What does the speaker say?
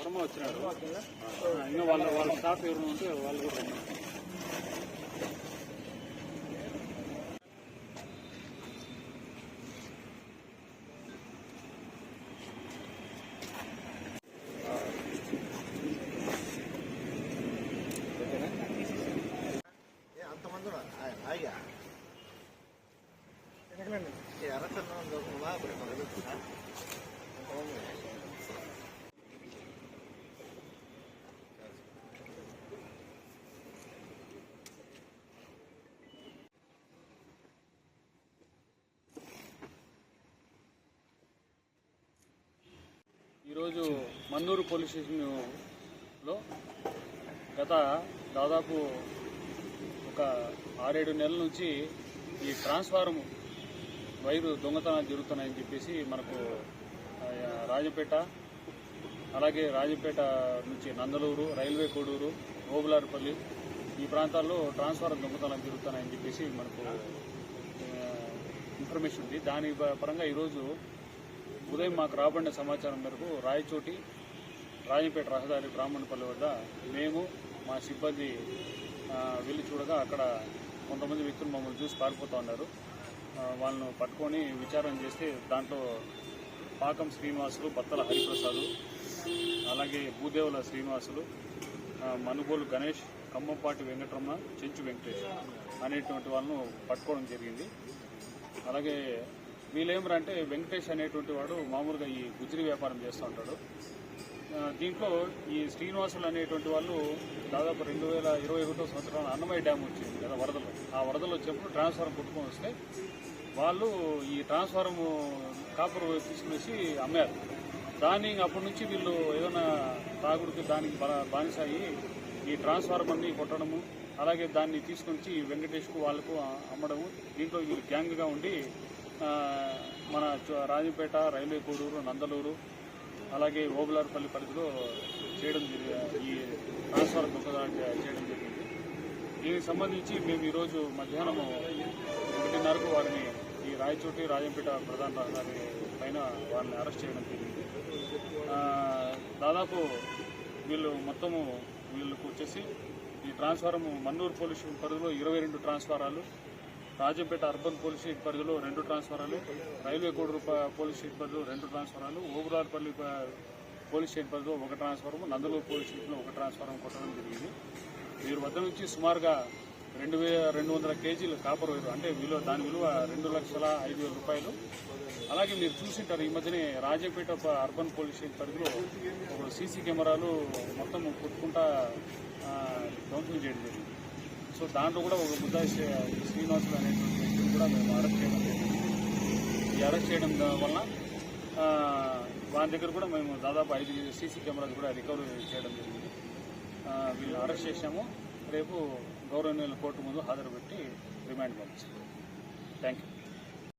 వర్మ వచ్చినారు ఆ, ఇంకా వాళ్ళ వాళ్ళ స్టాఫ్ ఎవరు ఉంటే వాళ్ళు కూడా రమ్మన్నారు. ఏ అంతమంది ఆగా ఈరోజు మన్నూరు పోలీస్ స్టేషన్లో గత దాదాపు ఒక ఆరేడు నెలల నుంచి ఈ ట్రాన్స్ఫారం వైరు దొంగతనాలు జరుగుతున్నాయని చెప్పేసి మనకు రాజపేట అలాగే రాజపేట నుంచి నందలూరు రైల్వే కోడూరు ఓబులారిపల్లి ఈ ప్రాంతాల్లో ట్రాన్స్ఫారం దొంగతనాలు జరుగుతున్నాయని చెప్పేసి మనకు ఇన్ఫర్మేషన్ ఉంది. దాని ప- పరంగా ఈరోజు ఉదయం మాకు రాబడిన సమాచారం మేరకు రాయచోటి రాజంపేట రహదారి బ్రాహ్మణపల్లి వద్ద మేము మా సిబ్బంది వెళ్ళి చూడగా అక్కడ కొంతమంది వ్యక్తులు మమ్మల్ని చూసి పారిపోతూ ఉన్నారు. వాళ్ళను పట్టుకొని విచారణ చేస్తే దాంట్లో పాకం శ్రీనివాసులు బత్తల హరిప్రసాదు అలాగే భూదేవుల శ్రీనివాసులు మనుగోలు గణేష్ కమ్మంపాటి వెంకటరమణ చెంచు వెంకటేష్ అనేటువంటి వాళ్ళను పట్టుకోవడం జరిగింది. అలాగే వీళ్ళేమరంటే వెంకటేష్ అనేటువంటి వాడు మామూలుగా ఈ గుజరీ వ్యాపారం చేస్తూ ఉంటాడు. దీంట్లో ఈ శ్రీనివాసులు అనేటువంటి వాళ్ళు దాదాపు రెండు వేల ఇరవై ఒకటో సంవత్సరం అన్నమయ్య డ్యామ్ వచ్చింది కదా వరదలు. ఆ వరదలు వచ్చినప్పుడు ట్రాన్స్ఫారం పుట్టుకొని వస్తే వాళ్ళు ఈ ట్రాన్స్ఫారం కాపర్ తీసుకునేసి అమ్మారు. దాన్ని అప్పటి నుంచి వీళ్ళు ఏదైనా తాగుడికి దానికి బానిసాయి ఈ ట్రాన్స్ఫారం అన్ని కొట్టడము అలాగే దాన్ని తీసుకొని వచ్చి వెంకటేష్కు వాళ్ళకు అమ్మడము దీంట్లో వీళ్ళు గ్యాంగ్గా ఉండి రాజంపేట రైల్వే కోడూరు నందలూరు అలాగే ఓబులార్పల్లి పరిధిలో చేయడం జరిగింది ఈ ట్రాన్స్ఫర్ దొంగతనం చేయడం జరిగింది. దీనికి సంబంధించి మేము ఈరోజు మధ్యాహ్నం ఒకటిన్నరకు వారిని ఈ రాయచోటి రాజంపేట ప్రధాన రహదారి పైన వారిని అరెస్ట్ చేయడం జరిగింది. దాదాపు వీళ్ళు మొత్తము వీళ్ళకు వచ్చేసి ఈ ట్రాన్స్ఫారం మన్నూరు పోలీస్ పరిధిలో ఇరవై రెండు ట్రాన్స్ఫారాలు రాజంపేట అర్బన్ పోలీస్ స్టేషన్ పరిధిలో రెండు ట్రాన్స్ఫారాలు రైల్వే కోడూరు పోలీస్ స్టేట్ పరిధిలో రెండు ట్రాన్స్ఫారాలు ఓబులార్పల్లి పోలీస్ స్టేట్ పరిధిలో ఒక ట్రాన్స్ఫారం నందలూరు పోలీస్ స్టేషన్లో ఒక ట్రాన్స్ఫారం కొట్టడం జరిగింది. వీరి వద్ద నుంచి సుమారుగా రెండు వే రెండు వందల కేజీలు కాపర్ వైరు అంటే విలువ దాని విలువ రెండు లక్షల ఐదు వేల రూపాయలు. అలాగే మీరు చూసింటారు ఈ మధ్యనే రాజంపేట అర్బన్ పోలీస్ స్టేషన్ పరిధిలో ఒక సీసీ కెమెరాలు మొత్తం కొట్టుకుంటా ఆ, ధ్వంసం చేయడం జరిగింది. సో దాంట్లో కూడా ఒక బుద్ధ శ్రీనివాసులు అనేటువంటి వ్యక్తిని కూడా మేము అరెస్ట్ చేయడం జరిగింది. ఈ అరెస్ట్ చేయడం వలన ఆ, దగ్గర కూడా మేము దాదాపు ఐదు సీసీ కెమెరాలు కూడా రికవరీ చేయడం జరిగింది. వీళ్ళు అరెస్ట్ చేశాము. రేపు గౌరవనీయుల కోర్టు ముందు హాజరు పెట్టి రిమాండ్ పంపిస్తాం. Thank you